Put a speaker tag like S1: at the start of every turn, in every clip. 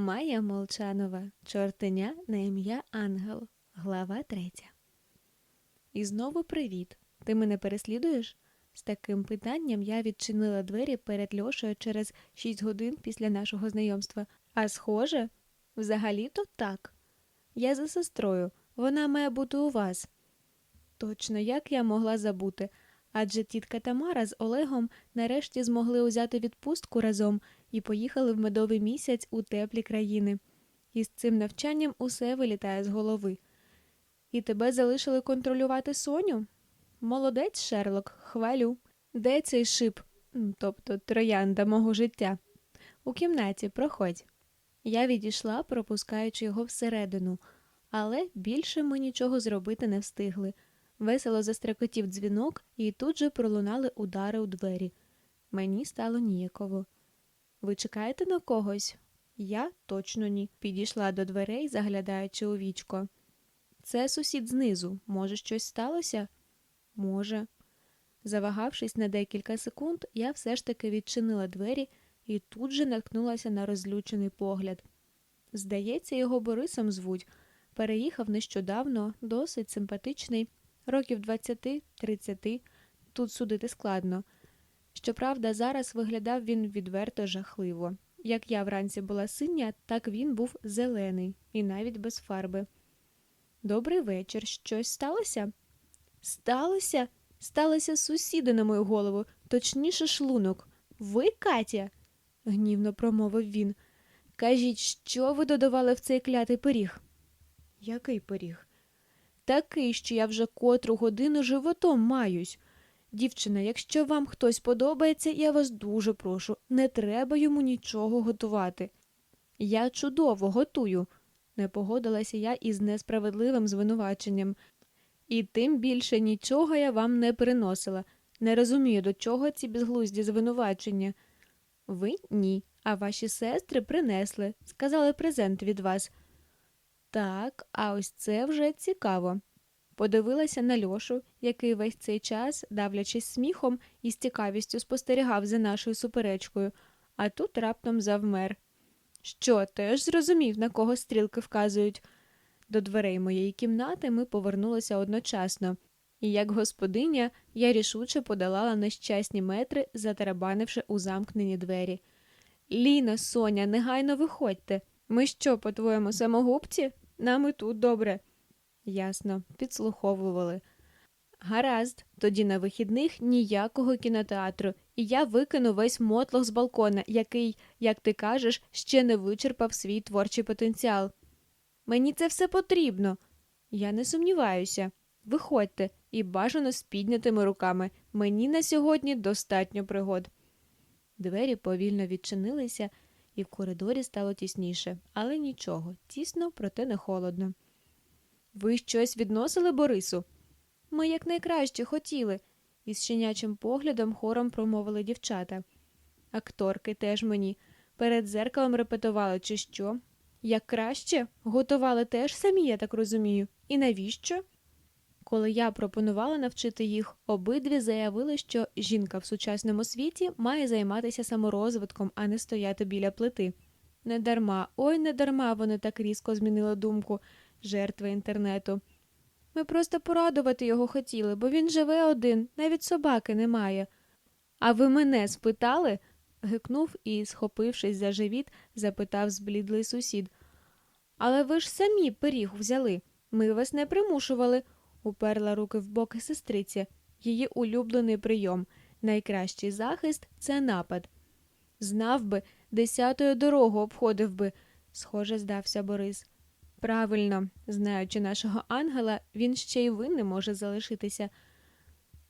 S1: Майя Молчанова, чортеня на ім'я Ангел, глава третя. І знову привіт. Ти мене переслідуєш? З таким питанням я відчинила двері перед Льошею через шість годин після нашого знайомства. А схоже, взагалі-то так. Я за сестрою, вона має бути у вас. Точно, як я могла забути, адже тітка Тамара з Олегом нарешті змогли узяти відпустку разом і поїхали в медовий місяць у теплі країни. І з цим навчанням усе вилітає з голови. І тебе залишили контролювати Соню? Молодець, Шерлок, хвалю. Де цей шип, тобто троянда мого життя? У кімнаті, проходь. Я відійшла, пропускаючи його всередину, але більше ми нічого зробити не встигли. Весело застрекотів дзвінок, і тут же пролунали удари у двері. Мені стало ніяково. Ви чекаєте на когось? Я точно ні. Підійшла до дверей, заглядаючи у вічко. Це сусід знизу. Може, щось сталося? Може. Завагавшись на декілька секунд, я все ж таки відчинила двері і тут же наткнулася на розлючений погляд. Здається, його Борисом звуть. Переїхав нещодавно, досить симпатичний, років 20-30, тут судити складно. Щоправда, зараз виглядав він відверто жахливо. Як я вранці була синя, так він був зелений і навіть без фарби. Добрий вечір. Щось сталося? Сталося? Сталося сусіди на мою голову, точніше шлунок. Ви, Катя? гнівно промовив він. Кажіть, що ви додавали в цей клятий пиріг? Який пиріг? Такий, що я вже котру годину животом маюсь. Дівчина, якщо вам хтось подобається, я вас дуже прошу, не треба йому нічого готувати. Я чудово готую, не погодилася я із несправедливим звинуваченням. І тим більше нічого я вам не приносила. Не розумію, до чого ці безглузді звинувачення. Ви ні, а ваші сестри принесли, сказали презент від вас. Так, а ось це вже цікаво. Подивилася на Льошу, який весь цей час, давлячись сміхом і з цікавістю спостерігав за нашою суперечкою, а тут раптом завмер. Що, теж зрозумів, на кого стрілки вказують. До дверей моєї кімнати ми повернулися одночасно, і як господиня я рішуче подолала нещасні метри, затарабанивши у замкнені двері. Ліна, Соня, негайно виходьте. Ми що, по-твоєму, самогубці? Нам і тут добре. Ясно, підслуховували. Гаразд, тоді на вихідних ніякого кінотеатру, і я викину весь мотлох з балкона, який, як ти кажеш, ще не вичерпав свій творчий потенціал. Мені це все потрібно. Я не сумніваюся. Виходьте і бажано з піднятими руками. Мені на сьогодні достатньо пригод. Двері повільно відчинилися, і в коридорі стало тісніше, але нічого, тісно, проте не холодно. Ви щось відносили Борису? Ми якнайкраще хотіли, із щенячим поглядом хором промовили дівчата. Акторки теж мені. Перед зеркалом репетували, чи що? Як краще? Готували теж самі, я так розумію. І навіщо? Коли я пропонувала навчити їх, обидві заявили, що жінка в сучасному світі має займатися саморозвитком, а не стояти біля плити. Недарма, ой, недарма вони так різко змінили думку жертви інтернету. Ми просто порадувати його хотіли, бо він живе один, навіть собаки немає. А ви мене спитали? гикнув і, схопившись за живіт, запитав зблідлий сусід. Але ви ж самі пиріг взяли. Ми вас не примушували, уперла руки в боки сестриця. Її улюблений прийом. Найкращий захист це напад. Знав би, десятою дорогу обходив би, схоже, здався Борис. Правильно, знаючи нашого ангела, він ще й винним може залишитися.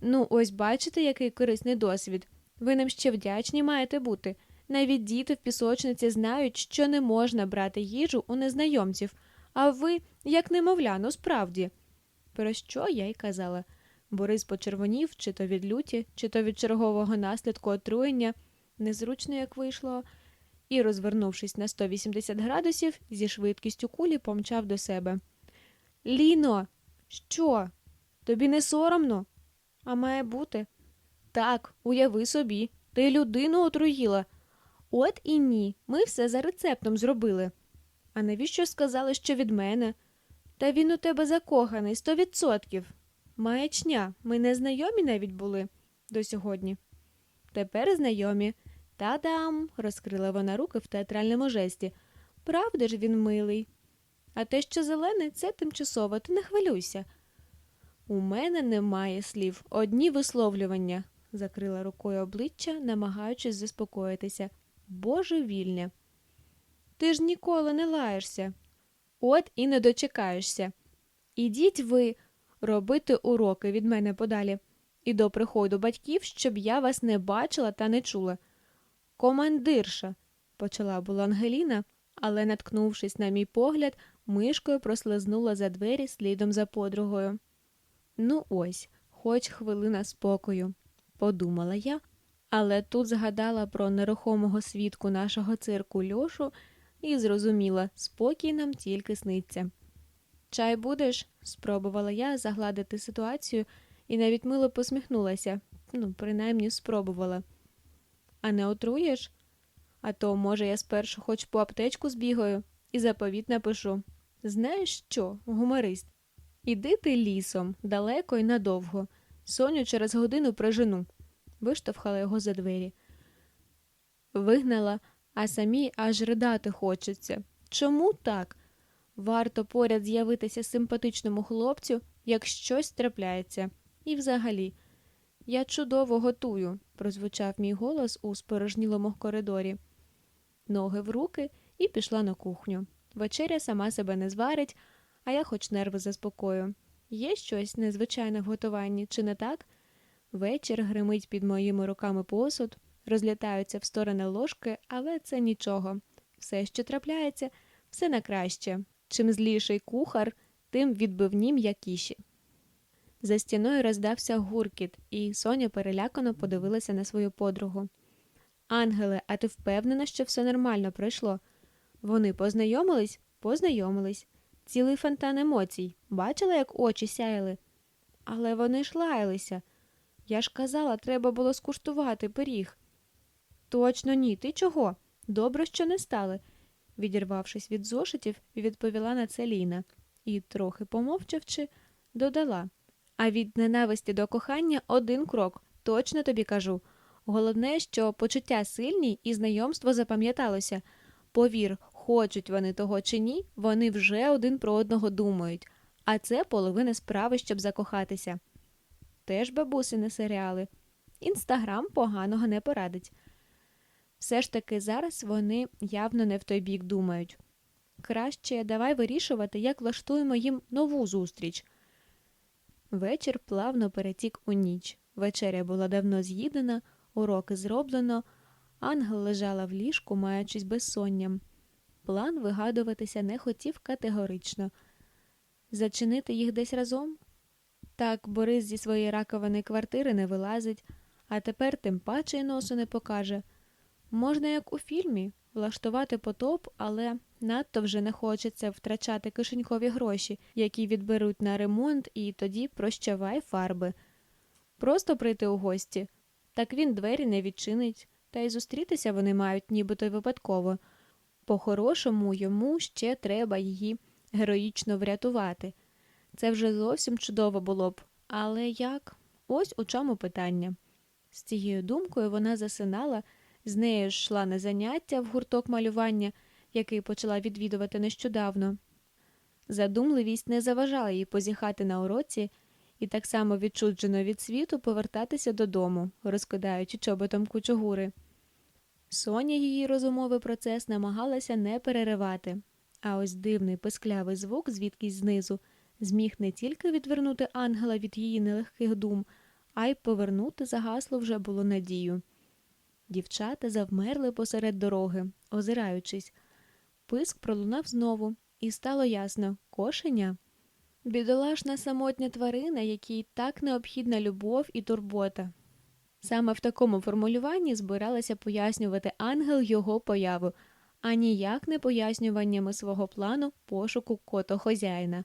S1: Ну, ось бачите, який корисний досвід. Ви нам ще вдячні маєте бути. Навіть діти в пісочниці знають, що не можна брати їжу у незнайомців, а ви, як немовля, ну справді. Про що я й казала? Борис почервонів, чи то від люті, чи то від чергового наслідку отруєння, незручно як вийшло, і, розвернувшись на 180 градусів, зі швидкістю кулі помчав до себе. Ліно, що? Тобі не соромно? А має бути? Так, уяви собі, ти людину отруїла. От і ні, ми все за рецептом зробили. А навіщо сказали, що від мене? Та він у тебе закоханий, сто відсотків. Маячня, ми не знайомі навіть були до сьогодні. Тепер знайомі. Та-дам! розкрила вона руки в театральному жесті. Правда ж він милий. А те, що зелений, це тимчасово, ти не хвилюйся. У мене немає слів, одні висловлювання, закрила рукою обличчя, намагаючись заспокоїтися. Божевільня. Ти ж ніколи не лаєшся. От і не дочекаєшся. Ідіть ви робити уроки від мене подалі, і до приходу батьків, щоб я вас не бачила та не чула. Командирша, почала була Ангеліна, але, наткнувшись на мій погляд, мишкою прослизнула за двері слідом за подругою. Ну, ось, хоч хвилина спокою, подумала я, але тут згадала про нерухомого свідку нашого цирку Льошу і зрозуміла, спокій нам тільки сниться. Чай будеш? спробувала я загладити ситуацію і навіть мило посміхнулася, ну, принаймні спробувала. А не отруєш? А то, може, я спершу хоч по аптечку збігаю і заповіт напишу. Знаєш що, гуморист? Іди ти лісом, далеко і надовго. Соню через годину прожену. Виштовхала його за двері. Вигнала, а самій аж ридати хочеться. Чому так? Варто поряд з'явитися симпатичному хлопцю, як щось трапляється. І взагалі, я чудово готую, прозвучав мій голос у спорожнілому коридорі. Ноги в руки і пішла на кухню. Вечеря сама себе не зварить, а я хоч нерви заспокою. Є щось незвичайне в готуванні, чи не так? Вечір гримить під моїми руками посуд, розлітаються в сторони ложки, але це нічого. Все, що трапляється, все на краще. Чим зліший кухар, тим відбивні м'якіші. За стіною роздався гуркіт, і Соня перелякано подивилася на свою подругу. Ангеле, а ти впевнена, що все нормально пройшло? Вони познайомились? Познайомились. Цілий фонтан емоцій. Бачила, як очі сяяли? Але вони ж лаялися. Я ж казала, треба було скуштувати пиріг. Точно ні, ти чого? Добре, що не стали, відірвавшись від зошитів, відповіла на це Ліна і, трохи помовчавши, додала А від ненависті до кохання один крок, точно тобі кажу. Головне, що почуття сильні і знайомство запам'яталося. Повір, хочуть вони того чи ні, вони вже один про одного думають, а це половина справи, щоб закохатися. Теж бабусини серіали. Інстаграм поганого не порадить. Все ж таки зараз вони явно не в той бік думають. Краще давай вирішувати, як влаштуємо їм нову зустріч. Вечір плавно перетік у ніч. Вечеря була давно з'їдена, уроки зроблено, ангел лежала в ліжку, маючись безсонням. План вигадуватися не хотів категорично. Зачинити їх десь разом? Так, Борис зі своєї раковини квартири не вилазить, а тепер тим паче й носу не покаже. Можна, як у фільмі, влаштувати потоп, але надто вже не хочеться втрачати кишенькові гроші, які відберуть на ремонт, і тоді прощавай фарби. Просто прийти у гості. Так він двері не відчинить, та й зустрітися вони мають нібито й випадково. По-хорошому йому ще треба її героїчно врятувати. Це вже зовсім чудово було б. Але як? Ось у чому питання. З цією думкою вона засинала, з нею йшла на заняття в гурток малювання, який почала відвідувати нещодавно. Задумливість не заважала їй позіхати на уроці і так само відчуджено від світу повертатися додому, розкидаючи чоботом кучугури. Соня її розумовий процес намагалася не переривати, а ось дивний писклявий звук, звідкись знизу, зміг не тільки відвернути ангела від її нелегких дум, а й повернути загасло вже було надію. Дівчата завмерли посеред дороги, озираючись. Писк пролунав знову, і стало ясно кошеня. Бідолашна самотня тварина, якій так необхідна любов і турбота. Саме в такому формулюванні збиралася пояснювати ангел його появу, а ніяк не пояснюваннями свого плану пошуку котохозяїна.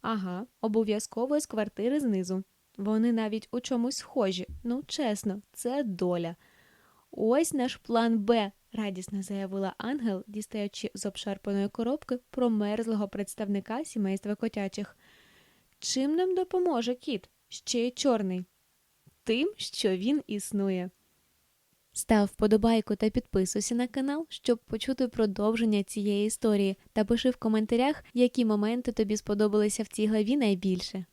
S1: Ага, обов'язково з квартири знизу. Вони навіть у чомусь схожі. Ну, чесно, це доля. Ось наш план Б, радісно заявила ангел, дістаючи з обшарпаної коробки промерзлого представника сімейства котячих. Чим нам допоможе кіт? Ще й чорний. Тим, що він існує. Став вподобайку та підписуйся на канал, щоб почути продовження цієї історії, та пиши в коментарях, які моменти тобі сподобалися в цій главі найбільше.